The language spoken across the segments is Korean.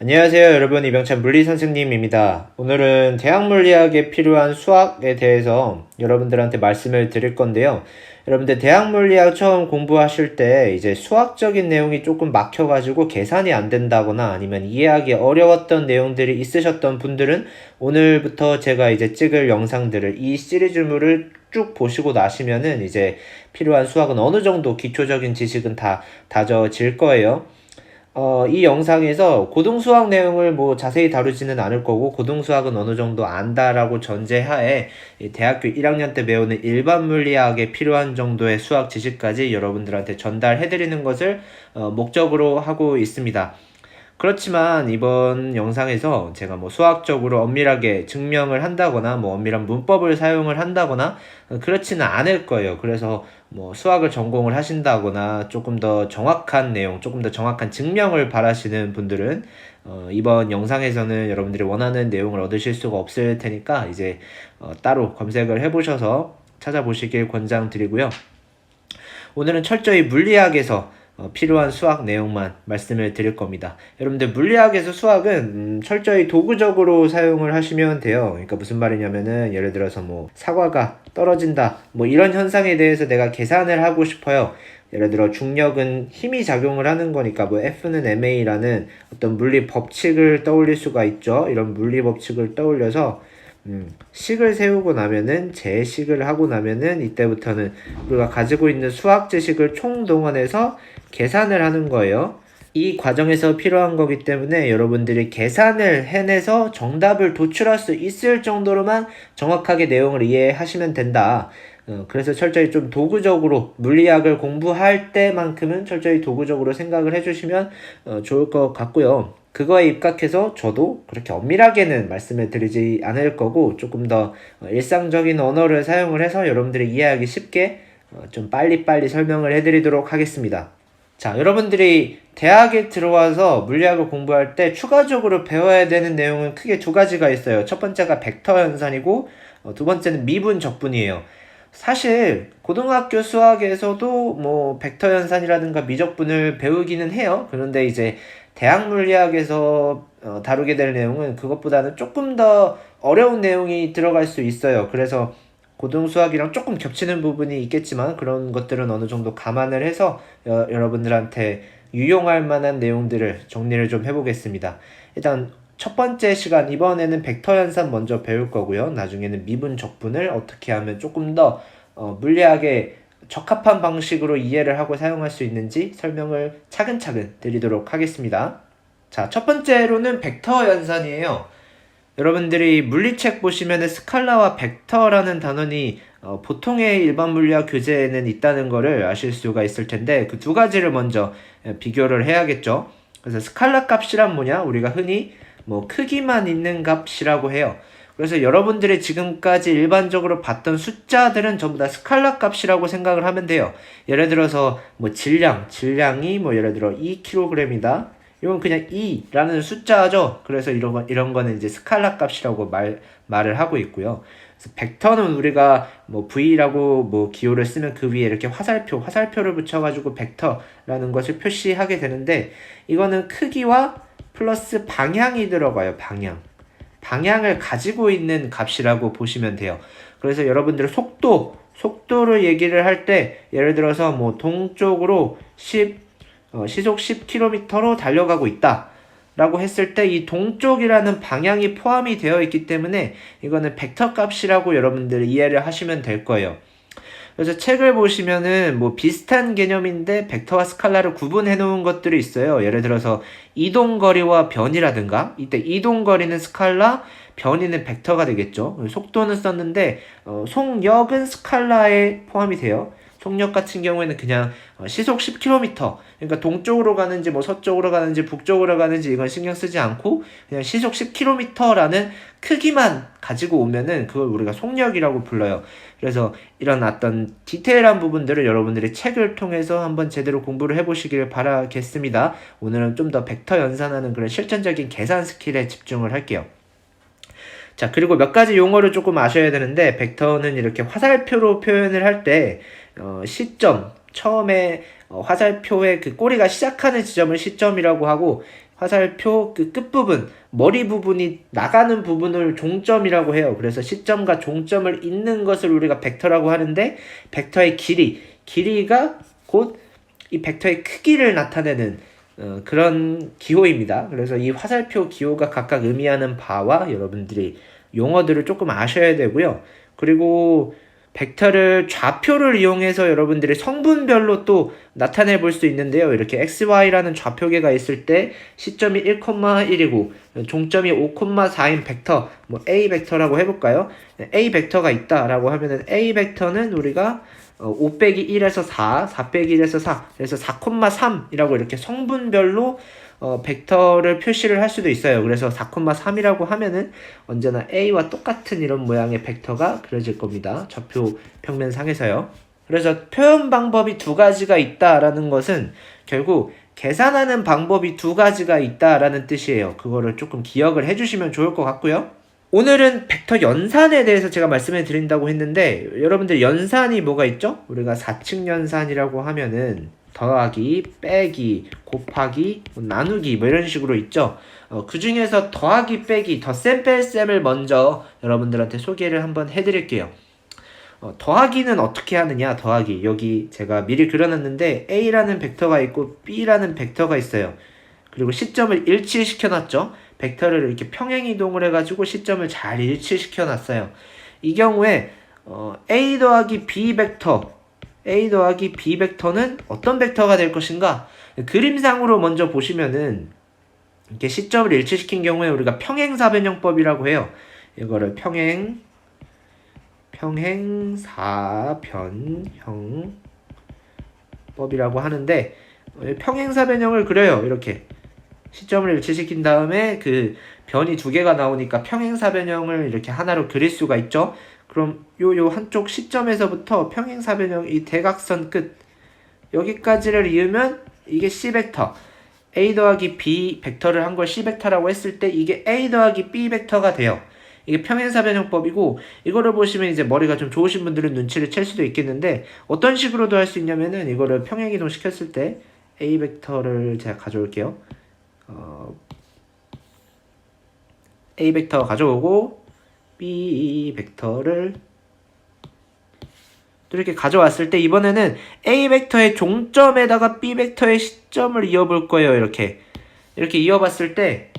안녕하세요 여러분 이병찬 물리 선생님입니다. 오늘은 대학 물리학에 필요한 수학에 대해서 여러분들한테 말씀을 드릴 건데요. 여러분들 대학 물리학 처음 공부하실 때 이제 수학적인 내용이 조금 막혀가지고 계산이 안 된다거나 아니면 이해하기 어려웠던 내용들이 있으셨던 분들은 오늘부터 제가 이제 찍을 영상들을 이 시리즈물을 쭉 보시고 나시면은 이제 필요한 수학은 어느 정도 기초적인 지식은 다 다져질 거예요. 어, 이 영상에서 고등수학 내용을 뭐 자세히 다루지는 않을 거고 고등수학은 어느 정도 안다라고 전제하에 이 대학교 1학년 때 배우는 일반 물리학에 필요한 정도의 수학 지식까지 여러분들한테 전달해 드리는 것을 어, 목적으로 하고 있습니다. 그렇지만 이번 영상에서 제가 뭐 수학적으로 엄밀하게 증명을 한다거나 뭐 엄밀한 문법을 사용을 한다거나 그렇지는 않을 거예요. 그래서 뭐 수학을 전공을 하신다거나 조금 더 정확한 내용, 조금 더 정확한 증명을 바라시는 분들은 어, 이번 영상에서는 여러분들이 원하는 내용을 얻으실 수가 없을 테니까 이제 어, 따로 검색을 해보셔서 찾아보시길 권장드리고요. 오늘은 철저히 물리학에서 어, 필요한 수학 내용만 말씀을 드릴 겁니다. 여러분들 물리학에서 수학은 음, 철저히 도구적으로 사용을 하시면 돼요. 그러니까 무슨 말이냐면은 예를 들어서 뭐 사과가 떨어진다 뭐 이런 현상에 대해서 내가 계산을 하고 싶어요. 예를 들어 중력은 힘이 작용을 하는 거니까 뭐 F는 ma라는 어떤 물리 법칙을 떠올릴 수가 있죠. 이런 물리 법칙을 떠올려서 음, 식을 세우고 나면은 제식을 하고 나면은 이때부터는 우리가 가지고 있는 수학 지식을 총동원해서 계산을 하는 거예요. 이 과정에서 필요한 거기 때문에 여러분들이 계산을 해내서 정답을 도출할 수 있을 정도로만 정확하게 내용을 이해하시면 된다. 어, 그래서 철저히 좀 도구적으로 물리학을 공부할 때만큼은 철저히 도구적으로 생각을 해주시면 어, 좋을 것 같고요. 그거에 입각해서 저도 그렇게 엄밀하게는 말씀을 드리지 않을 거고 조금 더 어, 일상적인 언어를 사용을 해서 여러분들이 이해하기 쉽게 어, 좀 빨리빨리 설명을 해드리도록 하겠습니다. 자, 여러분들이 대학에 들어와서 물리학을 공부할 때 추가적으로 배워야 되는 내용은 크게 두 가지가 있어요. 첫 번째가 벡터 현상이고 어, 두 번째는 미분 적분이에요. 사실 고등학교 수학에서도 뭐 벡터 연산이라든가 미적분을 배우기는 해요. 그런데 이제 대학 물리학에서 어, 다루게 될 내용은 그것보다는 조금 더 어려운 내용이 들어갈 수 있어요. 그래서 고등 수학이랑 조금 겹치는 부분이 있겠지만 그런 것들은 어느 정도 감안을 해서 여, 여러분들한테 유용할 만한 내용들을 정리를 좀 해보겠습니다. 일단 첫 번째 시간 이번에는 벡터 연산 먼저 배울 거고요. 나중에는 미분 적분을 어떻게 하면 조금 더 어, 물리학에 적합한 방식으로 이해를 하고 사용할 수 있는지 설명을 차근차근 드리도록 하겠습니다. 자, 첫 번째로는 벡터 연산이에요. 여러분들이 물리책 보시면 스칼라와 벡터라는 단원이 어, 보통의 일반 물리학 교재에는 있다는 것을 아실 수가 있을 텐데 그 두 가지를 먼저 비교를 해야겠죠. 그래서 스칼라 값이란 뭐냐? 우리가 흔히 뭐 크기만 있는 값이라고 해요. 그래서 여러분들이 지금까지 일반적으로 봤던 숫자들은 전부 다 스칼라 값이라고 생각을 하면 돼요. 예를 들어서 뭐 질량, 질량이 뭐 예를 들어 2kg이다. 이건 그냥 2라는 숫자죠. 그래서 이런 거, 이런 거는 이제 스칼라 값이라고 말, 말을 하고 있고요. 그래서 벡터는 우리가 뭐 V라고 뭐 기호를 쓰면 그 위에 이렇게 화살표, 화살표를 붙여 가지고 벡터라는 것을 표시하게 되는데 이거는 크기와 플러스 방향이 들어가요. 방향. 방향을 가지고 있는 값이라고 보시면 돼요. 그래서 여러분들 속도, 속도를 얘기를 할 때 예를 들어서 뭐 동쪽으로 10, 어, 시속 10km로 달려가고 있다. 라고 했을 때 이 동쪽이라는 방향이 포함이 되어 있기 때문에 이거는 벡터 값이라고 여러분들 이해를 하시면 될 거예요. 그래서 책을 보시면은 뭐 비슷한 개념인데 벡터와 스칼라를 구분해 놓은 것들이 있어요. 예를 들어서 이동거리와 변이라든가 이때 이동거리는 스칼라, 변이는 벡터가 되겠죠. 속도는 썼는데 어, 속력은 스칼라에 포함이 돼요. 속력 같은 경우에는 그냥 어, 시속 10km 그러니까 동쪽으로 가는지 뭐 서쪽으로 가는지 북쪽으로 가는지 이건 신경 쓰지 않고 그냥 시속 10km라는 크기만 가지고 오면은 그걸 우리가 속력이라고 불러요. 그래서 이런 어떤 디테일한 부분들을 여러분들이 책을 통해서 한번 제대로 공부를 해보시길 바라겠습니다. 오늘은 좀 더 벡터 연산하는 그런 실전적인 계산 스킬에 집중을 할게요. 자, 그리고 몇 가지 용어를 조금 아셔야 되는데, 벡터는 이렇게 화살표로 표현을 할 때, 어, 시점, 처음에 어, 화살표의 그 꼬리가 시작하는 지점을 시점이라고 하고, 화살표 그 끝부분, 머리 부분이 나가는 부분을 종점이라고 해요. 그래서 시점과 종점을 잇는 것을 우리가 벡터라고 하는데, 벡터의 길이, 길이가 곧 이 벡터의 크기를 나타내는 어, 그런 기호입니다. 그래서 이 화살표 기호가 각각 의미하는 바와 여러분들이 용어들을 조금 아셔야 되고요. 그리고 벡터를 좌표를 이용해서 여러분들이 성분별로 또 나타내 볼 수 있는데요. 이렇게 xy라는 좌표계가 있을 때 시점이 1,1이고 종점이 5,4인 벡터, 뭐 a 벡터라고 해볼까요? a 벡터가 있다라고 하면은 a 벡터는 우리가 어, 5 빼기 1에서 4, 4 빼기 1에서 4, 그래서 4,3이라고 이렇게 성분별로 어, 벡터를 표시를 할 수도 있어요. 그래서 4,3이라고 하면은 언제나 A와 똑같은 이런 모양의 벡터가 그려질 겁니다. 좌표 평면상에서요. 그래서 표현 방법이 두 가지가 있다라는 것은 결국 계산하는 방법이 두 가지가 있다라는 뜻이에요. 그거를 조금 기억을 해주시면 좋을 것 같고요. 오늘은 벡터 연산에 대해서 제가 말씀을 드린다고 했는데 여러분들 연산이 뭐가 있죠? 우리가 4층 연산이라고 하면은 더하기, 빼기, 곱하기, 뭐 나누기 뭐 이런 식으로 있죠. 어, 그 중에서 더하기, 빼기, 덧셈, 뺄셈을 먼저 여러분들한테 소개를 한번 해드릴게요. 어, 더하기는 어떻게 하느냐? 더하기 여기 제가 미리 그려놨는데 A라는 벡터가 있고 B라는 벡터가 있어요. 그리고 시점을 일치시켜 놨죠. 벡터를 이렇게 평행 이동을 해가지고 시점을 잘 일치시켜 놨어요. 이 경우에 어, A 더하기 B 벡터 A 더하기 B 벡터는 어떤 벡터가 될 것인가? 그림상으로 먼저 보시면은 이렇게 시점을 일치시킨 경우에 우리가 평행사변형법이라고 해요. 이거를 평행 평행사변형법이라고 하는데 평행사변형을 그려요. 이렇게 시점을 일치시킨 다음에 그 변이 두 개가 나오니까 평행사변형을 이렇게 하나로 그릴 수가 있죠. 그럼 요 요 한쪽 시점에서부터 평행사변형 이 대각선 끝 여기까지를 이으면 이게 C 벡터 A 더하기 B 벡터를 한 걸 C 벡터라고 했을 때 이게 A 더하기 B 벡터가 돼요. 이게 평행사변형법이고 이거를 보시면 이제 머리가 좀 좋으신 분들은 눈치를 챌 수도 있겠는데 어떤 식으로도 할 수 있냐면은 이거를 평행이동 시켰을 때 A 벡터를 제가 가져올게요. 어, A 벡터 가져오고 B 벡터를 또 이렇게 가져왔을 때 이번에는 A 벡터의 종점에다가 B 벡터의 시점을 이어볼 거예요. 이렇게 이렇게 이어봤을 때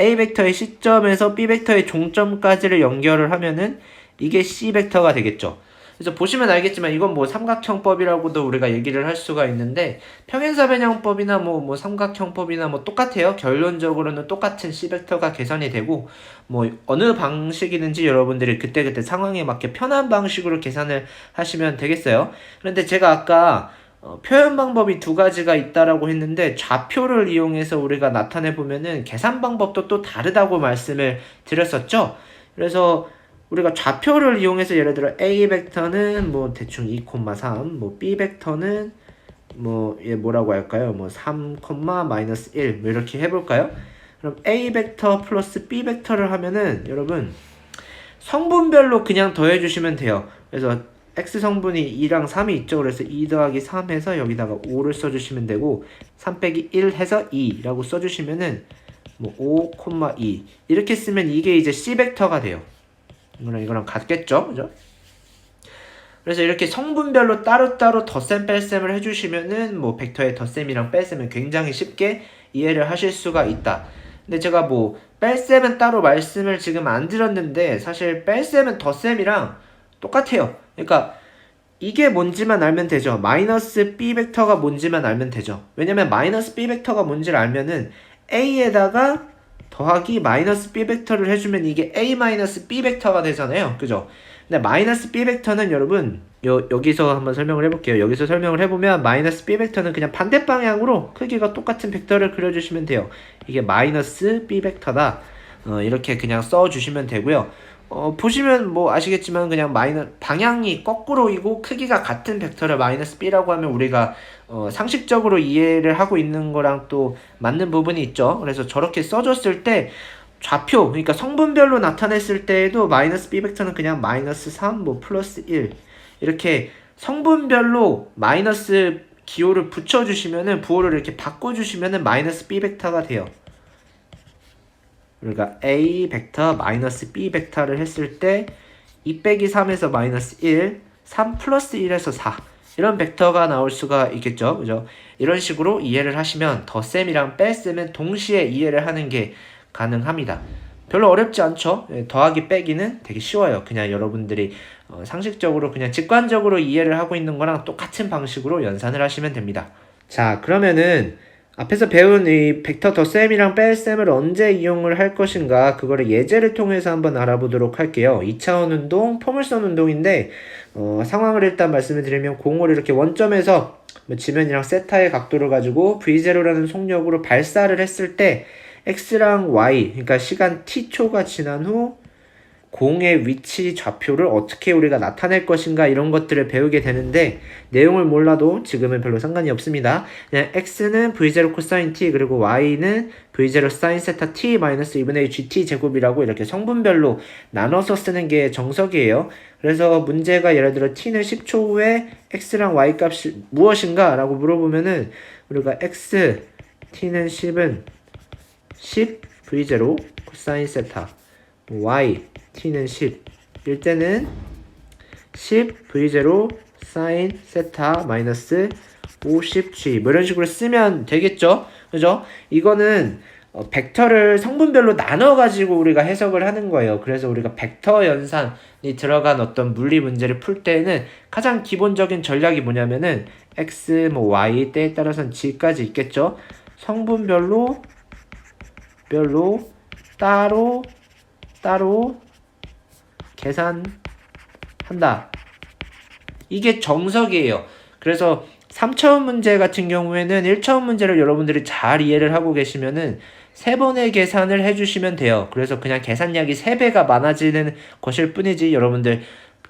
A 벡터의 시점에서 B 벡터의 종점까지를 연결을 하면은 이게 C 벡터가 되겠죠. 그래서 보시면 알겠지만 이건 뭐 삼각형법이라고도 우리가 얘기를 할 수가 있는데 평행사변형법이나 뭐, 뭐 삼각형법이나 뭐 똑같아요. 결론적으로는 똑같은 C벡터가 계산이 되고 뭐 어느 방식이든지 여러분들이 그때그때 상황에 맞게 편한 방식으로 계산을 하시면 되겠어요. 그런데 제가 아까 어, 표현 방법이 두 가지가 있다라고 했는데 좌표를 이용해서 우리가 나타내 보면은 계산 방법도 또 다르다고 말씀을 드렸었죠. 그래서 우리가 좌표를 이용해서 예를 들어 A 벡터는 뭐 대충 2,3, 뭐 B 벡터는 뭐얘 뭐라고 할까요? 뭐 3, 마이너스 1, 뭐 이렇게 해볼까요? 그럼 A 벡터 플러스 B 벡터를 하면은 여러분 성분별로 그냥 더해주시면 돼요. 그래서 x 성분이 2랑 3이 있죠. 그래서 2 더하기 3 해서 여기다가 5를 써주시면 되고 3 빼기 1 해서 2라고 써주시면은 뭐 5, 2 이렇게 쓰면 이게 이제 C 벡터가 돼요. 이거랑 이거랑 같겠죠? 그죠? 그래서 이렇게 성분별로 따로따로 덧셈 뺄셈을 해주시면은 뭐 벡터의 덧셈이랑 뺄셈을 굉장히 쉽게 이해를 하실 수가 있다. 근데 제가 뭐 뺄셈은 따로 말씀을 지금 안 드렸는데 사실 뺄셈은 덧셈이랑 똑같아요. 그러니까 이게 뭔지만 알면 되죠. 마이너스 b 벡터가 뭔지만 알면 되죠. 왜냐면 마이너스 b 벡터가 뭔지를 알면은 a에다가 더하기 마이너스 b 벡터를 해주면 이게 a 마이너스 b 벡터가 되잖아요. 그죠? 근데 마이너스 b 벡터는 여러분 요, 여기서 한번 설명을 해볼게요. 여기서 설명을 해보면 마이너스 b 벡터는 그냥 반대 방향으로 크기가 똑같은 벡터를 그려주시면 돼요. 이게 마이너스 b 벡터다. 어, 이렇게 그냥 써주시면 되고요. 어, 보시면 뭐 아시겠지만 그냥 마이너 방향이 거꾸로이고 크기가 같은 벡터를 마이너스 b라고 하면 우리가 어, 상식적으로 이해를 하고 있는 거랑 또 맞는 부분이 있죠. 그래서 저렇게 써줬을 때 좌표 그러니까 성분별로 나타냈을 때에도 마이너스 b 벡터는 그냥 마이너스 3, 뭐 플러스 1 이렇게 성분별로 마이너스 기호를 붙여주시면은 부호를 이렇게 바꿔주시면은 마이너스 b 벡터가 돼요. 우리가 A 벡터 마이너스 B 벡터를 했을 때 2 빼기 3에서 마이너스 1, 3 플러스 1에서 4 이런 벡터가 나올 수가 있겠죠. 그죠? 이런 식으로 이해를 하시면 덧셈이랑 뺄셈은 동시에 이해를 하는 게 가능합니다. 별로 어렵지 않죠? 예, 더하기 빼기는 되게 쉬워요. 그냥 여러분들이 어, 상식적으로 그냥 직관적으로 이해를 하고 있는 거랑 똑같은 방식으로 연산을 하시면 됩니다. 자, 그러면은 앞에서 배운 이 벡터 덧셈이랑 뺄셈을 언제 이용을 할 것인가 그거를 예제를 통해서 한번 알아보도록 할게요. 2차원 운동, 포물선 운동인데 어, 상황을 일단 말씀을 드리면 공을 이렇게 원점에서 뭐 지면이랑 세타의 각도를 가지고 V0라는 속력으로 발사를 했을 때 x랑 y 그러니까 시간 t초가 지난 후 공의 위치 좌표를 어떻게 우리가 나타낼 것인가 이런 것들을 배우게 되는데 내용을 몰라도 지금은 별로 상관이 없습니다. 그냥 x는 v0 코사인 t 그리고 y는 v0 사인 세타 t 마이너스 2분의 gt 제곱이라고 이렇게 성분별로 나눠서 쓰는 게 정석이에요. 그래서 문제가 예를 들어 t는 10초 후에 x랑 y 값이 무엇인가 라고 물어보면은 우리가 x t는 10은 10 v0 코사인 세타 y t는 10 일 때는 10 v0 사인 세타 마이너스 50g 뭐 이런 식으로 쓰면 되겠죠? 그죠? 이거는 어, 벡터를 성분별로 나눠 가지고 우리가 해석을 하는 거예요. 그래서 우리가 벡터 연산이 들어간 어떤 물리 문제를 풀 때는 가장 기본적인 전략이 뭐냐면은 x 뭐 y 때에 따라서는 g까지 있겠죠? 성분별로 별로 따로 따로 계산한다. 이게 정석이에요. 그래서 3차원 문제 같은 경우에는 1차원 문제를 여러분들이 잘 이해를 하고 계시면은 세 번의 계산을 해주시면 돼요. 그래서 그냥 계산량이 3배가 많아지는 것일 뿐이지 여러분들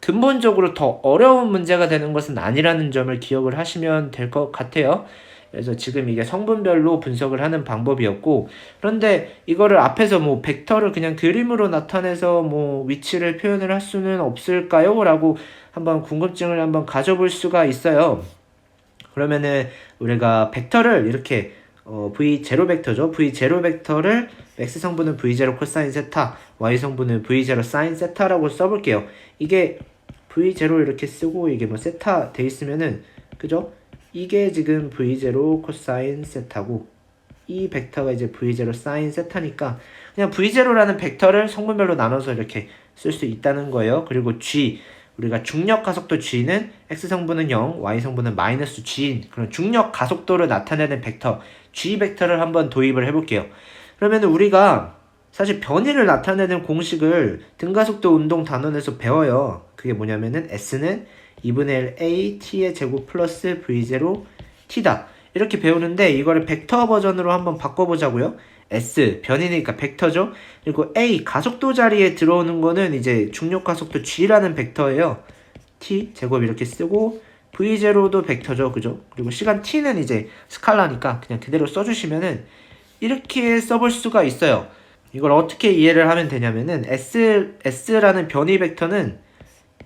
근본적으로 더 어려운 문제가 되는 것은 아니라는 점을 기억을 하시면 될 것 같아요. 그래서 지금 이게 성분별로 분석을 하는 방법이었고 그런데 이거를 앞에서 뭐 벡터를 그냥 그림으로 나타내서 뭐 위치를 표현을 할 수는 없을까요? 라고 한번 궁금증을 한번 가져볼 수가 있어요. 그러면은 우리가 벡터를 이렇게 어, v0 벡터죠. v0 벡터를 x 성분은 v0 코사인 세타, y 성분은 v0 사인 세타라고 써볼게요. 이게 v0 이렇게 쓰고 이게 뭐 세타 돼 있으면은 그죠? 이게 지금 v0 코사인 세타고 이 벡터가 이제 v0 사인 세타니까 그냥 v0라는 벡터를 성분별로 나눠서 이렇게 쓸 수 있다는 거예요. 그리고 g 우리가 중력 가속도 g는 x 성분은 0, y 성분은 마이너스 g인 그런 중력 가속도를 나타내는 벡터 g 벡터를 한번 도입을 해볼게요. 그러면 우리가 사실 변이를 나타내는 공식을 등가속도 운동 단원에서 배워요. 그게 뭐냐면은 s는 2분의 1 a t의 제곱 플러스 v0 t다. 이렇게 배우는데 이거를 벡터 버전으로 한번 바꿔보자고요. s 변이니까 벡터죠. 그리고 a 가속도 자리에 들어오는 거는 이제 중력 가속도 g라는 벡터예요. t 제곱 이렇게 쓰고 v0도 벡터죠. 그죠? 그리고 시간 t는 이제 스칼라니까 그냥 그대로 써주시면은 이렇게 써볼 수가 있어요. 이걸 어떻게 이해를 하면 되냐면은 s s라는 변이 벡터는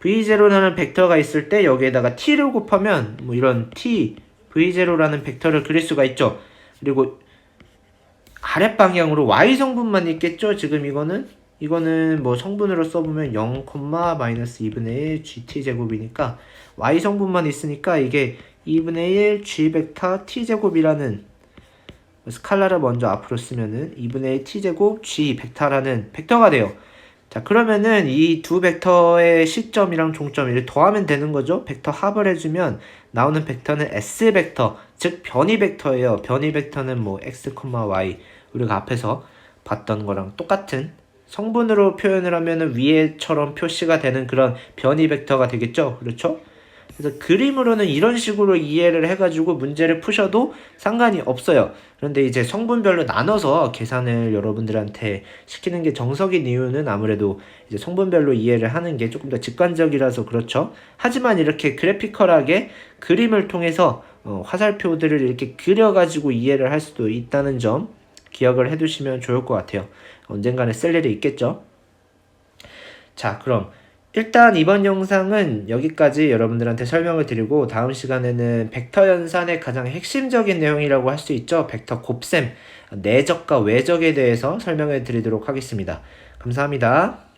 v0라는 벡터가 있을 때 여기에다가 t를 곱하면 뭐 이런 t v0라는 벡터를 그릴 수가 있죠. 그리고 아랫 방향으로 y 성분만 있겠죠. 지금 이거는 이거는 뭐 성분으로 써보면 0, 마이너스 2분의 1 gt 제곱이니까 y 성분만 있으니까 이게 2분의 1 g 벡터 t 제곱이라는 스칼라를 먼저 앞으로 쓰면은 2분의 1 t 제곱 g 벡터라는 벡터가 돼요. 자 그러면은 이 두 벡터의 시점이랑 종점을 더하면 되는 거죠. 벡터 합을 해주면 나오는 벡터는 s 벡터 즉 변이 벡터예요. 변이 벡터는 뭐 x, y 우리가 앞에서 봤던 거랑 똑같은 성분으로 표현을 하면은 위에처럼 표시가 되는 그런 변이 벡터가 되겠죠. 그렇죠? 그래서 그림으로는 이런 식으로 이해를 해가지고 문제를 푸셔도 상관이 없어요. 그런데 이제 성분별로 나눠서 계산을 여러분들한테 시키는 게 정석인 이유는 아무래도 이제 성분별로 이해를 하는 게 조금 더 직관적이라서 그렇죠. 하지만 이렇게 그래피컬하게 그림을 통해서 어, 화살표들을 이렇게 그려가지고 이해를 할 수도 있다는 점 기억을 해두시면 좋을 것 같아요. 언젠가는 쓸 일이 있겠죠. 자, 그럼 일단 이번 영상은 여기까지 여러분들한테 설명을 드리고 다음 시간에는 벡터 연산의 가장 핵심적인 내용이라고 할 수 있죠. 벡터 곱셈, 내적과 외적에 대해서 설명을 드리도록 하겠습니다. 감사합니다.